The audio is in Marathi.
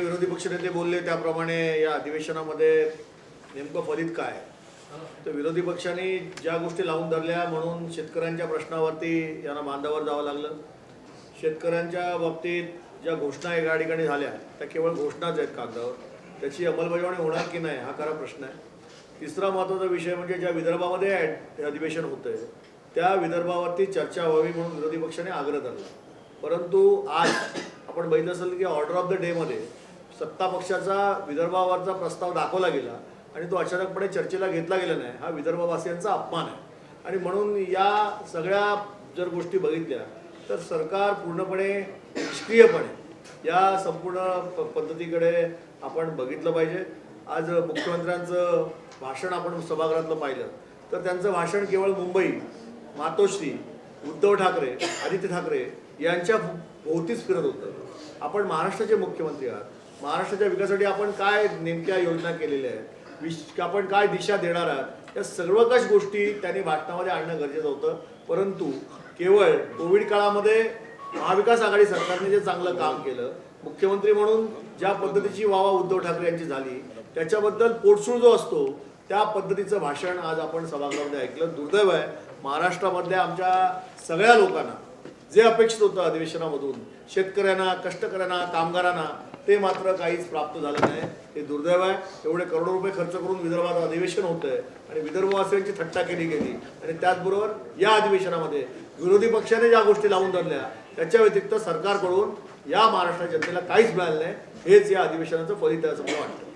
विरोधी पक्षनेते बोलले त्याप्रमाणे या अधिवेशनामध्ये नेमकं फलित काय? तर विरोधी पक्षांनी ज्या गोष्टी लावून धरल्या म्हणून शेतकऱ्यांच्या प्रश्नावरती यांना बांधावर जावं लागलं. शेतकऱ्यांच्या बाबतीत ज्या घोषणा एका ठिकाणी झाल्या त्या केवळ घोषणाच आहेत कागदावर. त्याची अंमलबजावणी होणार की नाही हा खरा प्रश्न आहे. तिसरा महत्त्वाचा विषय म्हणजे ज्या विदर्भामध्ये ॲड- अधिवेशन होतंय त्या विदर्भावरती चर्चा व्हावी म्हणून विरोधी पक्षाने आग्रह धरला. परंतु आज आपण बघितलं असेल की ऑर्डर ऑफ द डेमध्ये सत्ता पक्षाचा विदर्भावरचा प्रस्ताव दाखवला गेला आणि तो अचानकपणे चर्चेला घेतला गेला नाही. हा विदर्भवासियांचा अपमान आहे. आणि म्हणून या सगळ्या जर गोष्टी बघितल्या तर सरकार पूर्णपणे निष्क्रियपणे या संपूर्ण प- पद्धतीकडे आपण बघितलं पाहिजे. आज मुख्यमंत्र्यांचं भाषण आपण सभागृहातलं पाहिलं तर त्यांचं भाषण केवळ मुंबई मातोश्री उद्धव ठाकरे आदित्य ठाकरे यांच्या भोवतीच फिरत होतं. आपण महाराष्ट्राचे मुख्यमंत्री आहात. महाराष्ट्राच्या विकासासाठी आपण काय नेमक्या योजना केलेल्या आहेत? विश आपण काय दिशा देणार आहात? या सर्वकष गोष्टी त्यांनी भाषणामध्ये आणणं गरजेचं होतं. परंतु केवळ कोविड काळामध्ये महाविकास आघाडी सरकारने जे चांगलं काम केलं मुख्यमंत्री म्हणून ज्या पद्धतीची वावा उद्धव ठाकरे यांची झाली त्याच्याबद्दल पोटसूळ जो असतो त्या पद्धतीचं भाषण आज आपण सभागृहामध्ये ऐकलं. दुर्दैव आहे. महाराष्ट्रामधल्या आमच्या सगळ्या लोकांना जे अपेक्षित होतं अधिवेशनामधून शेतकऱ्यांना कष्टकऱ्यांना कामगारांना ते मात्र काहीच प्राप्त झालं नाही. हे दुर्दैव आहे. एवढे करोडो रुपये खर्च करून विदर्भात अधिवेशन होतं आहे आणि विदर्भवासियांची थट्टा केली गेली. आणि त्याचबरोबर या अधिवेशनामध्ये विरोधी पक्षाने ज्या गोष्टी लावून धरल्या त्याच्या व्यतिरिक्त सरकारकडून या महाराष्ट्र जनतेला काहीच मिळालं नाही. हेच या अधिवेशनाचं फलित आहे असं मला वाटतं.